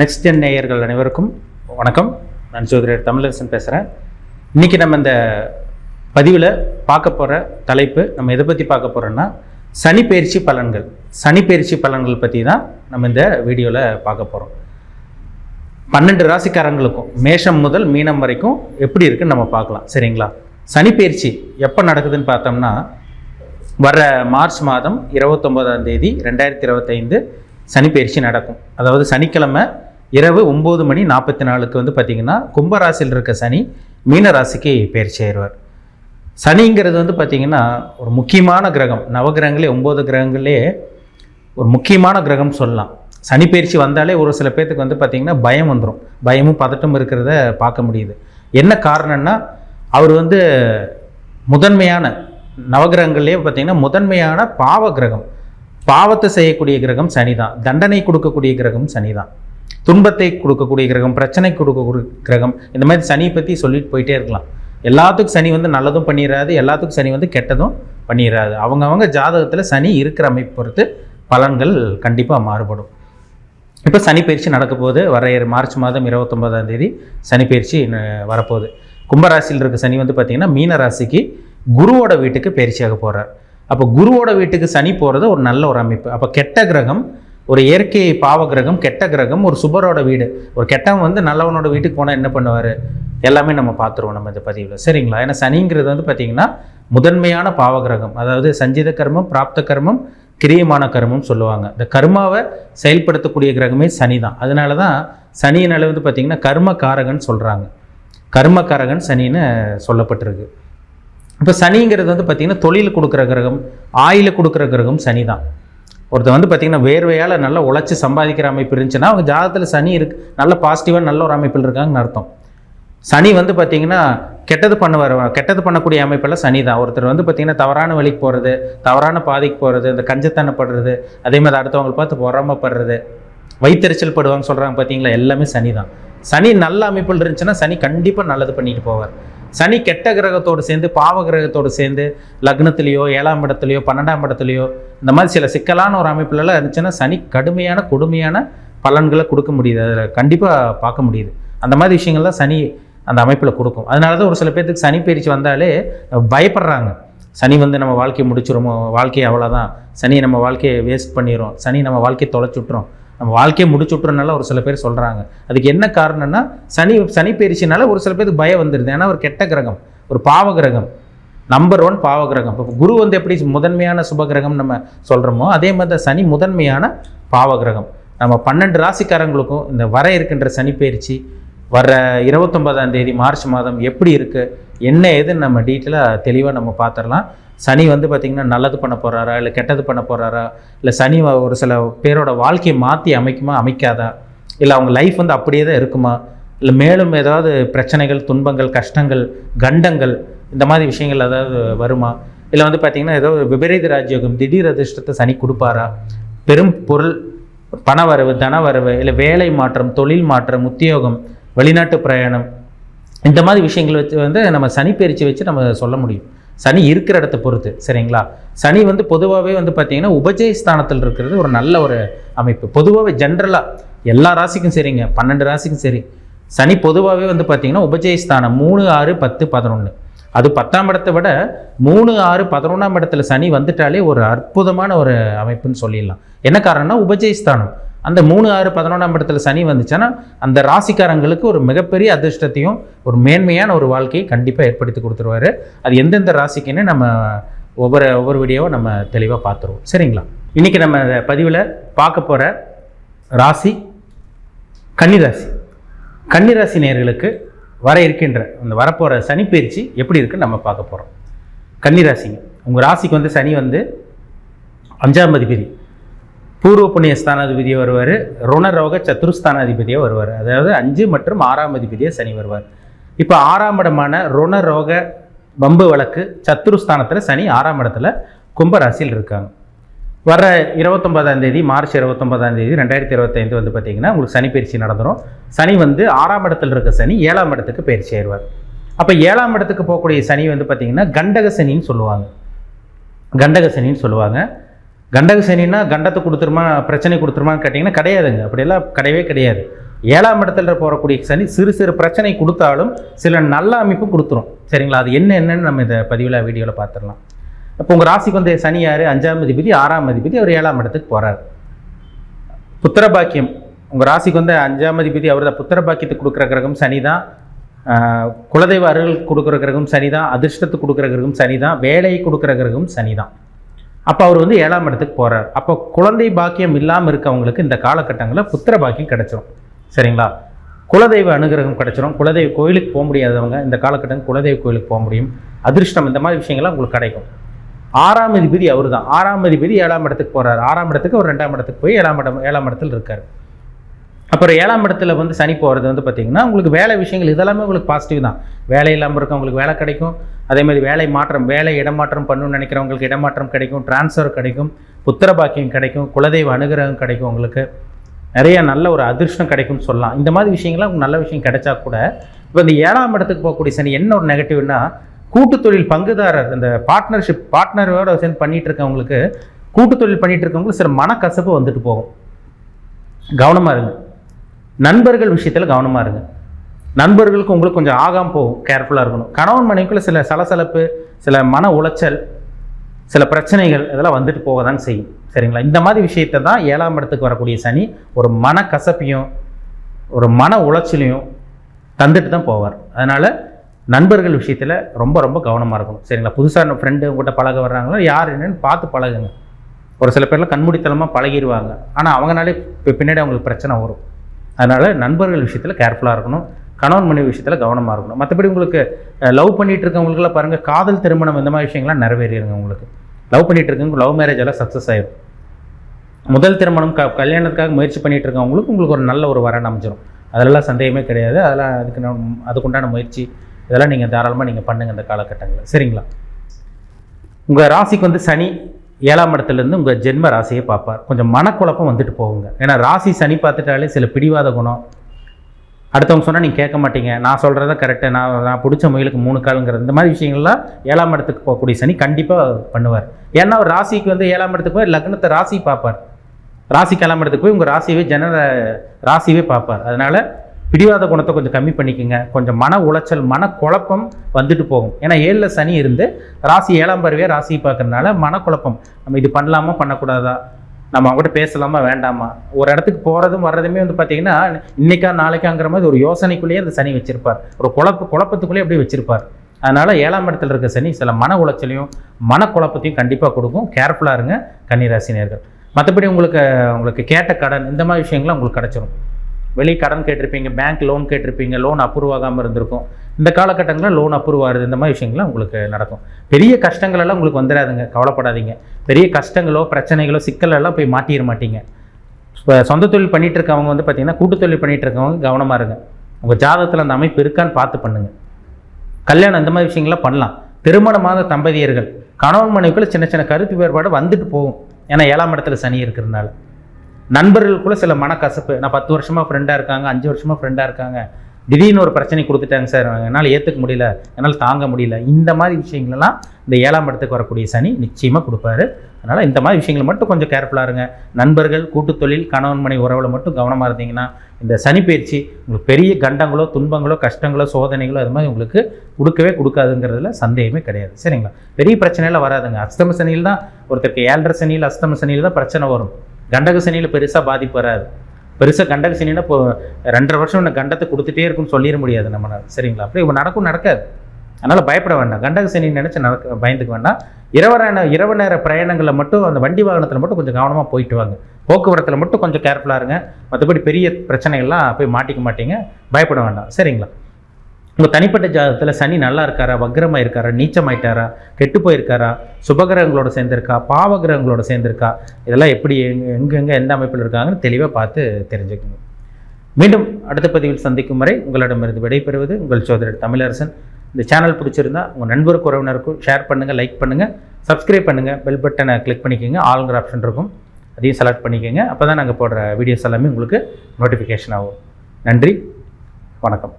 Next gen நேயர்கள் அனைவருக்கும் வணக்கம். நான் ஜோதிடர் தமிழரசன் பேசுகிறேன் இன்றைக்கி நம்ம இந்த பதிவில் பார்க்க போகிற தலைப்பு நம்ம எதை பற்றி பார்க்க போகிறோன்னா சனி பயிற்சி பலன்கள். சனி பயிற்சி பலன்கள் பற்றி தான் நம்ம இந்த வீடியோவில் பார்க்க போகிறோம் பன்னெண்டு ராசிக்காரங்களுக்கும் மேஷம் முதல் மீனம் வரைக்கும் எப்படி இருக்குன்னு நம்ம பார்க்கலாம். சரிங்களா? சனி பயிற்சி எப்போ நடக்குதுன்னு பார்த்தோம்னா வர மார்ச் மாதம் இருபத்தொம்போதாம் தேதி ரெண்டாயிரத்தி இருபத்தைந்து சனிப்பயிற்சி நடக்கும். அதாவது சனிக்கிழமை இரவு ஒம்பது மணி நாற்பத்தி நாலுக்கு வந்து பார்த்திங்கன்னா கும்பராசியில் இருக்க சனி மீன ராசிக்கு பயிற்சி ஆயிடுவார். சனிங்கிறது வந்து பார்த்திங்கன்னா ஒரு முக்கியமான கிரகம். நவகிரகங்களே ஒம்பது கிரகங்களே ஒரு முக்கியமான கிரகம் சொல்லலாம். சனி பயிற்சி வந்தாலே ஒரு சில பேர்த்துக்கு வந்து பார்த்திங்கன்னா பயம் வந்துடும் பயமும் பதட்டம் இருக்கிறத பார்க்க முடியுது. என்ன காரணம்னா அவர் வந்து முதன்மையான நவகிரகங்கள்லேயே பார்த்திங்கன்னா முதன்மையான பாவ கிரகம். பாவத்தை செய்யக்கூடிய கிரகம் சனி தான் தண்டனை கொடுக்கக்கூடிய கிரகம் சனி தான் துன்பத்தை கொடுக்கக்கூடிய கிரகம் பிரச்சனை கொடுக்கக்கூடிய கிரகம். இந்த மாதிரி சனியை பற்றி சொல்லிட்டு போயிட்டே இருக்கலாம். எல்லாத்துக்கும் சனி வந்து நல்லதும் பண்ணிடாது எல்லாத்துக்கும் சனி வந்து கெட்டதும் பண்ணிடாது அவங்கவங்க ஜாதகத்தில் சனி இருக்கிற அமைப்பு பொறுத்து பலன்கள் கண்டிப்பாக மாறுபடும். இப்போ சனி பயிற்சி நடக்க போகுது. வர மார்ச் மாதம் இருபத்தொம்பதாம் தேதி சனி பயிற்சி வரப்போகுது. கும்பராசியில் இருக்க சனி வந்து பார்த்திங்கன்னா மீன ராசிக்கு குருவோட வீட்டுக்கு பயிற்சியாக போகிறார் அப்போ குருவோட வீட்டுக்கு சனி போகிறது ஒரு நல்ல ஒரு அமைப்பு. அப்போ கெட்ட கிரகம் ஒரு இயற்கை பாவ கிரகம் கெட்ட கிரகம் ஒரு சுபரோட வீடு. ஒரு கெட்டவன் வந்து நல்லவனோட வீட்டுக்கு போனால் என்ன பண்ணுவார்? எல்லாமே நம்ம பார்த்துருவோம் நம்ம இந்த பதிவில். சரிங்களா? ஏன்னா சனிங்கிறது வந்து பார்த்திங்கன்னா முதன்மையான பாவ கிரகம். அதாவது சஞ்சித கர்மம் பிராப்த கர்மம் கிரியமான கர்மம் சொல்லுவாங்க. இந்த கர்மாவை செயல்படுத்தக்கூடிய கிரகமே சனி தான். அதனால தான் சனியின் அளவு வந்து பார்த்திங்கன்னா கர்ம காரகன் சொல்கிறாங்க கர்மகாரகன் சனின்னு சொல்லப்பட்டிருக்கு. இப்போ சனிங்கிறது வந்து பார்த்திங்கன்னா தொழில் கொடுக்குற கிரகம் ஆயில் கொடுக்குற கிரகம் சனி தான். ஒருத்தர் வந்து பார்த்திங்கன்னா வேர்வையால் நல்லா உழைச்சி சம்பாதிக்கிற அமைப்பு இருந்துச்சுன்னா அவங்க ஜாதகத்தில் சனி இருக்கு. நல்ல பாசிட்டிவாக நல்ல ஒரு அமைப்பில் இருக்காங்கன்னு அர்த்தம். சனி வந்து பார்த்திங்கன்னா கெட்டது பண்ணுவார். கெட்டது பண்ணக்கூடிய அமைப்பெல்லாம் சனி தான். ஒருத்தர் வந்து பார்த்திங்கன்னா தவறான வழிக்கு போகிறது தவறான பாதைக்கு போகிறது இந்த கஞ்சத்தனப்படுறது அதே மாதிரி அடுத்தவங்களை பார்த்து பொறாமப்படுறது வைத்தறிச்சல் படுவாங்க சொல்கிறாங்க பார்த்தீங்களா எல்லாமே சனி தான். சனி நல்ல அமைப்பில் இருந்துச்சுன்னா சனி கண்டிப்பாக நல்லது பண்ணிட்டு போவார். சனி கெட்ட கிரகத்தோடு சேர்ந்து பாவ கிரகத்தோடு சேர்ந்து லக்னத்திலேயோ ஏழாம் இடத்துலையோ பன்னெண்டாம் இடத்துலையோ இந்த மாதிரி சில சிக்கலான ஒரு அமைப்புலலாம் இருந்துச்சுன்னா சனி கடுமையான கொடுமையான பலன்களை கொடுக்க முடியுது. அதில் கண்டிப்பாக பார்க்க முடியுது. அந்த மாதிரி விஷயங்கள்லாம் சனி அந்த அமைப்பில் கொடுக்கும். அதனால தான் ஒரு சில பேர்த்துக்கு சனி பயிற்சி வந்தாலே பயப்படுறாங்க. சனி வந்து நம்ம வாழ்க்கையை முடிச்சிடுமோ வாழ்க்கையை அவ்வளோதான் சனி நம்ம வாழ்க்கையை வேஸ்ட் பண்ணிடும் சனி நம்ம வாழ்க்கையை தொலைச்சி நம்ம வாழ்க்கையை முடிச்சு விட்றனால ஒரு சில பேர் சொல்கிறாங்க அதுக்கு என்ன காரணம்னா சனி சனி பயிற்சினால ஒரு சில பேருக்கு பயம் வந்துடுது ஏன்னா ஒரு கெட்ட கிரகம் ஒரு பாவ கிரகம் நம்பர் ஒன் பாவ கிரகம். இப்போ குரு வந்து எப்படி முதன்மையான சுப கிரகம் நம்ம சொல்கிறோமோ அதே மாதிரி தான் சனி முதன்மையான பாவ கிரகம். நம்ம பன்னெண்டு ராசிக்காரங்களுக்கும் இந்த வர இருக்கின்ற சனி பயிற்சி வர இருபத்தொன்பதாம் தேதி மார்ச் மாதம் எப்படி இருக்குது என்ன ஏதுன்னு நம்ம டீட்டெயிலாக தெளிவாக நம்ம பார்த்துடலாம் சனி வந்து பார்த்திங்கன்னா நல்லது பண்ண போகிறாரா இல்லை கெட்டது பண்ண போகிறாரா இல்லை சனி ஒரு சில பேரோட வாழ்க்கையை மாற்றி அமைக்குமா அமைக்காதா? இல்லை அவங்க லைஃப் வந்து அப்படியே தான் இருக்குமா? இல்லை மேலும் ஏதாவது பிரச்சனைகள் துன்பங்கள் கஷ்டங்கள் கண்டங்கள் இந்த மாதிரி விஷயங்கள் ஏதாவது வருமா? இல்லை வந்து பார்த்திங்கன்னா ஏதோ விபரீத ராஜயோகம் திடீர் அதிர்ஷ்டத்தை சனி கொடுப்பாரா? பெரும் பொருள் பணவரவு தனவரவு இல்லை வேலை மாற்றம் தொழில் மாற்றம் உத்தியோகம் வெளிநாட்டு பிரயாணம். இந்த மாதிரி விஷயங்கள் வச்சு வந்து நம்ம சனி பயிற்சி வச்சு நம்ம சொல்ல முடியும். சனி இருக்கிற இடத்த பொறுத்து சரிங்களா? சனி வந்து பொதுவாகவே வந்து பார்த்தீங்கன்னா உபஜய ஸ்தானத்தில் இருக்கிறது ஒரு நல்ல ஒரு அமைப்பு. பொதுவாகவே ஜென்ரலாக எல்லா ராசிக்கும் சரிங்க. பன்னெண்டு ராசிக்கும் சரி. சனி பொதுவாகவே வந்து பார்த்தீங்கன்னா உபஜய ஸ்தானம் மூணு ஆறு பத்து பதினொன்று அது பத்தாம் இடத்தை விட மூணு ஆறு பதினொன்றாம் இடத்துல சனி வந்துட்டாலே ஒரு அற்புதமான ஒரு அமைப்புன்னு சொல்லிடலாம். என்ன காரணம்னா உபஜயஸ்தானம். அந்த மூணு ஆறு பதினொன்றாம் இடத்துல சனி வந்துச்சுன்னா அந்த ராசிக்காரங்களுக்கு ஒரு மிகப்பெரிய அதிர்ஷ்டத்தையும் ஒரு மேன்மையான ஒரு வாழ்க்கையை கண்டிப்பாக ஏற்படுத்தி கொடுத்துருவாரு. அது எந்தெந்த ராசிக்குன்னு நம்ம ஒவ்வொரு ஒவ்வொரு வீடியோவை நம்ம தெளிவாக பார்த்துருவோம். சரிங்களா? இன்றைக்கி நம்ம பதிவில் பார்க்க போகிற ராசி கன்னிராசி. கன்னிராசி நேர்களுக்கு வர இருக்கின்ற அந்த வரப்போகிற சனிப்பயிற்சி எப்படி இருக்குன்னு நம்ம பார்க்க போகிறோம் கன்னிராசிங்க. உங்கள் ராசிக்கு வந்து சனி வந்து அஞ்சாம் அதிபதி. பூர்வ புண்ணிய ஸ்தானாதிபதியாக வருவார். ருணரோக சத்துருஸ்தானாதிபதியை வருவார். அதாவது அஞ்சு மற்றும் ஆறாம் அதிபதியாக சனி வருவார். இப்போ ஆறாம் இடமான ருணரோக பம்பு வழக்கு சத்துருஸ்தானத்தில் சனி ஆறாம் இடத்துல கும்பராசியில் இருக்காங்க. வர இருபத்தொன்பதாம் தேதி மார்ச் இருபத்தொன்பதாம் தேதி ரெண்டாயிரத்தி இருபத்தைந்து வந்து பார்த்தீங்கன்னா உங்களுக்கு சனி பயிற்சி நடந்துடும் சனி வந்து ஆறாம் இடத்துல இருக்க சனி ஏழாம் இடத்துக்கு பயிற்சி ஆயிடுவார். அப்போ ஏழாம் இடத்துக்கு போகக்கூடிய சனி வந்து பார்த்தீங்கன்னா கண்டக சனின்னு சொல்லுவாங்க. கண்டக சனின்னு சொல்லுவாங்க. கண்டக சனின்னா கண்டத்தை கொடுத்துருமா பிரச்சனை கொடுத்துருமான்னு கேட்டிங்கன்னா கிடையாதுங்க. அப்படியெல்லாம் கிடையவே கிடையாது. ஏழாம் இடத்துல போகக்கூடிய சனி சிறு சிறு பிரச்சனை கொடுத்தாலும் சில நல்ல அமைப்பும் கொடுத்துரும். சரிங்களா? அது என்ன என்னன்னு நம்ம இந்த பதிவில் வீடியோவில் பார்த்துடலாம். இப்போ உங்கள் ராசிக்கு வந்து சனி யார்? அஞ்சாம் அதிபதி ஆறாம் அதிபதி அவர் ஏழாம் இடத்துக்கு போகிறார் புத்திர பாக்கியம். உங்கள் ராசிக்கு வந்து அஞ்சாம் அதிபதி அவர் தான் புத்திர பாக்கியத்துக்கு கொடுக்குற கிரகம் சனி தான். குலதெய்வ அருள் கொடுக்குற கிரகம் சனி தான். அதிர்ஷ்டத்துக்கு கொடுக்குற கிரகம் சனி தான். வேலையை கொடுக்குற கிரகம் சனி தான். அப்போ அவர் வந்து ஏழாம் இடத்துக்கு போகிறார் அப்போ குழந்தை பாக்கியம் இல்லாமல் இருக்கவங்களுக்கு இந்த காலகட்டங்களில் புத்திர பாக்கியம் கிடைச்சிரும். சரிங்களா? குலதெய்வ அனுகிரகம் கிடச்சிரும். குலதெய்வ கோயிலுக்கு போக முடியாதவங்க இந்த காலகட்டம் குலதெய்வ கோயிலுக்கு போக முடியும். அதிர்ஷ்டம் இந்த மாதிரி விஷயங்கள்லாம் உங்களுக்கு கிடைக்கும். ஆறாம் அதிபதி அவர் தான் ஆறாம் அதிபதி ஏழாம் இடத்துக்கு போகிறார் ஆறாம் இடத்துக்கு ஒரு ரெண்டாம் இடத்துக்கு போய் ஏழாம் இடம் ஏழாம் இடத்துல இருக்கார். அப்புறம் ஏழாம் இடத்துல வந்து சனி போகிறது வந்து பார்த்தீங்கன்னா உங்களுக்கு வேலை விஷயங்கள் இதெல்லாமே உங்களுக்கு பாசிட்டிவ் தான். வேலை இல்லாமல் இருக்கவங்களுக்கு வேலை கிடைக்கும். அதே மாதிரி வேலை மாற்றம் வேலை இடமாற்றம் பண்ணணும்னு நினைக்கிறவங்களுக்கு இடமாற்றம் கிடைக்கும் டிரான்ஸ்ஃபர் கிடைக்கும் புத்திர பாக்கியம் கிடைக்கும் குலதெய்வ அனுகிரகம் கிடைக்கும் உங்களுக்கு. நிறைய நல்ல ஒரு அதிர்ஷ்டம் கிடைக்கும்னு சொல்லலாம். இந்த மாதிரி விஷயங்கள்லாம் உங்களுக்கு நல்ல விஷயம் கிடைச்சா கூட இப்போ இந்த ஏழாம் இடத்துக்கு போகக்கூடிய சனி என்ன ஒரு நெகட்டிவ்னா கூட்டு தொழில் பங்குதாரர் இந்த பார்ட்னர்ஷிப் பார்ட்னரோட சேர்ந்து பண்ணிட்டு இருக்கவங்களுக்கு கூட்டு தொழில் பண்ணிட்டு இருக்கவங்களுக்கு சில மனக்கசப்பு வந்துட்டு போகும். கவனமாக இருங்க. நண்பர்கள் விஷயத்தில் கவனமாக இருங்க. நண்பர்களுக்கு உங்களுக்கு கொஞ்சம் ஆகாம போகும் கேர்ஃபுல்லாக இருக்கணும். கணவன் மனைவிக்குள்ள சில சலசலப்பு சில மன உளைச்சல் சில பிரச்சனைகள் இதெல்லாம் வந்துட்டு போக தான் செய்யும். சரிங்களா? இந்த மாதிரி விஷயத்தை தான் ஏழாம் இடத்துக்கு வரக்கூடிய சனி ஒரு மன கசப்பையும் ஒரு மன உளைச்சலையும் தந்துட்டு தான் போவார். அதனால் நண்பர்கள் விஷயத்தில் ரொம்ப ரொம்ப கவனமாக இருக்கணும். சரிங்களா? புதுசாக ஃப்ரெண்டு உங்கள்கிட்ட பழக வர்றாங்களோ யார் என்னன்னு பார்த்து பழகுங்க. ஒரு சில பேர்லாம் கண்மூடித்தனமாக பழகிடுவாங்க ஆனால் அவங்கனாலே இப்போ பின்னாடி அவங்களுக்கு பிரச்சனை வரும். அதனால் நண்பர்கள் விஷயத்தில் கேர்ஃபுல்லாக இருக்கணும். கணவன் மனைவி விஷயத்தில் கவனமாக இருக்கணும். மற்றபடி உங்களுக்கு லவ் பண்ணிகிட்டு இருக்கவங்களுக்குலாம் பாருங்கள் காதல் திருமணம் இந்த மாதிரி விஷயங்கள்லாம் நிறைவேறிடுங்க உங்களுக்கு. லவ் பண்ணிகிட்டு இருக்கவங்க லவ் மேரேஜ் எல்லாம் சக்ஸஸ் ஆகிடும் முதல் திருமணம் க கல்யாணத்துக்காக முயற்சி பண்ணிட்டு இருக்கவங்களுக்கு உங்களுக்கு ஒரு நல்ல ஒரு வரன் அமைஞ்சிரும். அதெல்லாம் சந்தேகமே கிடையாது. அதெல்லாம் அதுக்கு அதுக்குண்டான முயற்சி இதெல்லாம் நீங்கள் தாராளமாக நீங்கள் பண்ணுங்கள் இந்த காலகட்டங்களில். சரிங்களா? உங்கள் ராசிக்கு வந்து சனி ஏழாம் இடத்துலேருந்து உங்கள் ஜென்ம ராசியை பார்ப்பார். கொஞ்சம் மனக்குழப்பம் வந்துட்டு போகுங்க. ஏன்னா ராசி சனி பார்த்துட்டாலே சில பிடிவாத குணம். அடுத்தவங்க சொன்னால் நீங்கள் கேட்க மாட்டீங்க. நான் சொல்கிறத கரெக்டு நான் நான் பிடிச்ச முயலுக்கு மூணு காலுங்கிறது. இந்த மாதிரி விஷயங்கள்லாம் ஏழாம் இடத்துக்கு போகக்கூடிய சனி கண்டிப்பாக பண்ணுவார். ஏன்னா அவர் ராசிக்கு வந்து ஏழாம் இடத்துக்கு போய் லக்னத்தை ராசி பார்ப்பார். ராசி ஏழாம் இடத்துக்கு போய் உங்கள் ராசியவே ஜன ராசியவே பார்ப்பார். அதனால் பிடிவாத குணத்தை கொஞ்சம் கம்மி பண்ணிக்கோங்க. கொஞ்சம் மன உளைச்சல் மன குழப்பம் வந்துட்டு போகும். ஏன்னா ஏழில் சனி இருந்து ராசி ஏழாம் பருவே ராசி பார்க்கறதுனால மனக்குழப்பம். நம்ம இது பண்ணலாமா பண்ணக்கூடாதா? நம்ம அவங்ககிட்ட பேசலாமா வேண்டாமா? ஒரு இடத்துக்கு போகிறதும் வர்றதுமே வந்து பார்த்தீங்கன்னா இன்னைக்கா நாளைக்காங்கிற மாதிரி ஒரு யோசனைக்குள்ளேயே அந்த சனி வச்சிருப்பார். ஒரு குழப்ப குழப்பத்துக்குள்ளேயே அப்படியே வச்சிருப்பார். அதனால் ஏழாம் இடத்துல இருக்க சனி சில மன உளைச்சலையும் மனக்குழப்பத்தையும் கண்டிப்பாக கொடுக்கும். கேர்ஃபுல்லாக இருங்க கன்னிராசினியர்கள். மற்றபடி உங்களுக்கு உங்களுக்கு கேட்ட கடன் இந்த மாதிரி விஷயங்கள்லாம் உங்களுக்கு கிடச்சிரும். வெளியே கடன் கேட்டிருப்பீங்க பேங்க் லோன் கேட்டிருப்பீங்க லோன் அப்ரூவ் ஆகாமல் இருந்திருக்கும். இந்த காலகட்டங்களில் லோன் அப்ரூவ் ஆகுது. இந்த மாதிரி விஷயங்கள்லாம் உங்களுக்கு நடக்கும். பெரிய கஷ்டங்களெல்லாம் உங்களுக்கு வந்துடாதுங்க. கவலைப்படாதீங்க. பெரிய கஷ்டங்களோ பிரச்சனைகளோ சிக்கலெல்லாம் போய் மாட்டிட மாட்டீங்க. இப்போ சொந்த தொழில் பண்ணிகிட்டு இருக்கவங்க வந்து பார்த்தீங்கன்னா கூட்டு தொழில் பண்ணிட்டு இருக்கவங்க கவனமாக இருங்க. உங்கள் ஜாதகத்தில் அந்த அமைப்பு இருக்கான்னு பார்த்து பண்ணுங்க. கல்யாணம் இந்த மாதிரி விஷயங்கள்லாம் பண்ணலாம். திருமணமான தம்பதியர்கள் கணவன் மனைவிக்குள்ள சின்ன சின்ன கருத்து வேறுபாடு வந்துட்டு போகும். ஏன்னா ஏழாம் இடத்துல சனி இருக்கிறதுனால. நண்பர்களுக்குள்ள சில மனக்கசப்பு. நான் பத்து வருஷமா ஃப்ரெண்டாக இருக்காங்க அஞ்சு வருஷமா ஃப்ரெண்டாக இருக்காங்க. திடீர்னு ஒரு பிரச்சனை கொடுத்துட்டாங்க சார். என்னால் ஏற்றுக்க முடியல. என்னால் தாங்க முடியல. இந்த மாதிரி விஷயங்களெல்லாம் இந்த ஏழாம் இடத்துக்கு வரக்கூடிய சனி நிச்சயமாக கொடுப்பாரு. அதனால் இந்த மாதிரி விஷயங்களை மட்டும் கொஞ்சம் கேர்ஃபுல்லாக இருங்க. நண்பர்கள் கூட்டுத் தொழில் கணவன் மனை உறவில் மட்டும் கவனமாக இருந்தீங்கன்னா இந்த சனி பயிற்சி உங்களுக்கு பெரிய கண்டங்களோ துன்பங்களோ கஷ்டங்களோ சோதனைகளோ அது மாதிரி உங்களுக்கு கொடுக்கவே கொடுக்காதுங்கிறதுல சந்தேகமே கிடையாது. சரிங்களா? பெரிய பிரச்சனையெல்லாம் வராதுங்க. அஸ்தம சனியில் தான் ஒருத்தருக்கு ஏழரை சனியில் அஸ்தம சனியில் தான் பிரச்சனை வரும். கண்டக சனியில் பெருசாக பாதிப்பு வராது. பெருசாக கண்டக சனினா இப்போ ரெண்டரை வருஷம் இந்த கண்டத்தை கொடுத்துட்டே இருக்குன்னு சொல்லிட முடியாது நம்ம சரிங்களா? அப்படி இப்போ நடக்கும் நடக்காது. அதனால் பயப்பட வேண்டாம். கண்டக சனி நினச்சி நடக்க பயந்துக்க வேண்டாம். இரவு நேர இரவு நேர பிரயாணங்களில் மட்டும் அந்த வண்டி வாகனத்தில் மட்டும் கொஞ்சம் கவனமாக போயிட்டு வாங்க. போக்குவரத்தில் மட்டும் கொஞ்சம் கேர்ஃபுல்லாக இருங்க. மற்றபடி பெரிய பிரச்சனைகள்லாம் போய் மாட்டிக்க மாட்டீங்க. பயப்பட வேண்டாம். சரிங்களா? உங்கள் தனிப்பட்ட ஜாதகத்தில் சனி நல்லா இருக்காரா? வக்ரமாக இருக்காரா நீச்சமாயிட்டாரா? கெட்டு போயிருக்காரா சுபகிரகங்களோட சேர்ந்துருக்கா? பாவகிரகங்களோட சேர்ந்துருக்கா? இதெல்லாம் எப்படி எங்கெங்கே எந்த அமைப்பில் இருக்காங்கன்னு தெளிவாக பார்த்து தெரிஞ்சுக்கணும் மீண்டும் அடுத்த பதிவில் சந்திக்கும் வரை உங்களிடமிருந்து விடைபெறுவது உங்கள் சோதரர் தமிழரசன். இந்த சேனல் பிடிச்சிருந்தா உங்கள் நண்பருக்கு உறவினருக்கும் ஷேர் பண்ணுங்கள் லைக் பண்ணுங்கள் சப்ஸ்கிரைப் பண்ணுங்கள் பெல் பட்டனை கிளிக் பண்ணிக்கோங்க ஆளுங்கிற ஆப்ஷன் இருக்கும். அதையும் செலக்ட் பண்ணிக்கோங்க. அப்போ தான் நாங்கள் போடுற வீடியோஸ் எல்லாமே உங்களுக்கு நோட்டிஃபிகேஷன் ஆகும். நன்றி வணக்கம்.